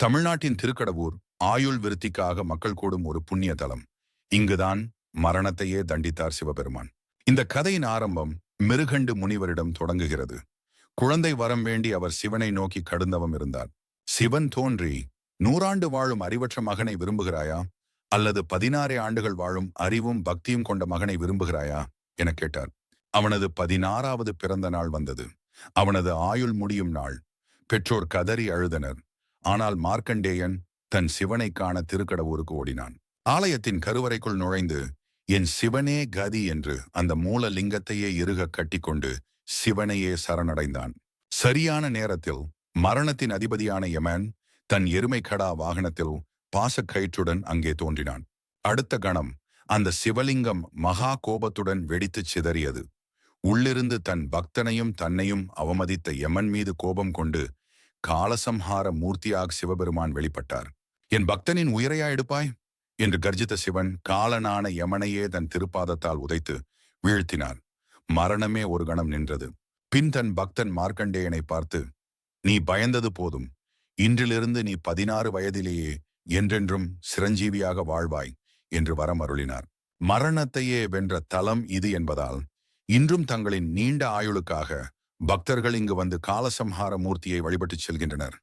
தமிழ்நாட்டின் திருக்கடவூர் ஆயுள் விருத்திக்காக மக்கள் கூடும் ஒரு புண்ணிய தலம். இங்குதான் மரணத்தையே தண்டித்தார் சிவபெருமான். இந்த கதையின் ஆரம்பம் மிருகண்டு முனிவரிடம் தொடங்குகிறது. குழந்தை வரம் வேண்டி அவர் சிவனை நோக்கி கடுந்தவம் இருந்தார். சிவன் தோன்றி நூறாண்டு வாழும் அறிவற்ற மகனை விரும்புகிறாயா? அல்லது பதினாறு ஆண்டுகள் வாழும் அறிவும் பக்தியும் கொண்ட மகனை விரும்புகிறாயா? என கேட்டார். அவனது பதினாறாவது பிறந்த நாள் வந்தது. அவனது ஆயுள் முடியும் நாள். பெற்றோர் கதறி அழுதனர். ஆனால் மார்க்கண்டேயன் தன் சிவனை காண திருக்கடவுருக்கு ஓடினான். ஆலயத்தின் கருவறைக்குள் நுழைந்து என் சிவனே கதி என்று அந்த மூல லிங்கத்தையே இறுக கட்டிக்கொண்டு சிவனையே சரணடைந்தான். சரியான நேரத்தில் மரணத்தின் அதிபதியான யமன் தன் எருமை கடா வாகனத்தில் பாசக்கயிற்றுடன் அங்கே தோன்றினான். அடுத்த கணம் அந்த சிவலிங்கம் மகா கோபத்துடன் வெடித்துச் சிதறியது. உள்ளிருந்து தன் பக்தனையும் தன்னையும் அவமதித்த யமன் மீது கோபம் கொண்டு காலசம்ஹார மூர்த்தியாக சிவபெருமான் வெளிப்பட்டார். என் பக்தனின் உயிரையா எடுப்பாய்? என்று கர்ஜித்த சிவன் காலனான யமனையே தன் திருப்பாதத்தால் உதைத்து வீழ்த்தினார். மரணமே ஒரு கணம் நின்றது. பின் தன் பக்தன் மார்க்கண்டேயனை பார்த்து நீ பயந்தது போதும். இன்றிலிருந்து நீ பதினாறு வயதிலேயே என்றென்றும் சிரஞ்சீவியாக வாழ்வாய் என்று வரம் அருளினார் மரணத்தையே வென்ற தலம் இது என்பதால் இன்றும் தங்களின் நீண்ட ஆயுளுக்காக பக்தர்கள் இங்கு வந்து காலசம்ஹார மூர்த்தியை வழிபட்டுச் செல்கின்றனர்.